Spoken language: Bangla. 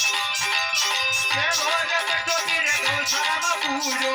Pegou, já apertou direto, chama puro.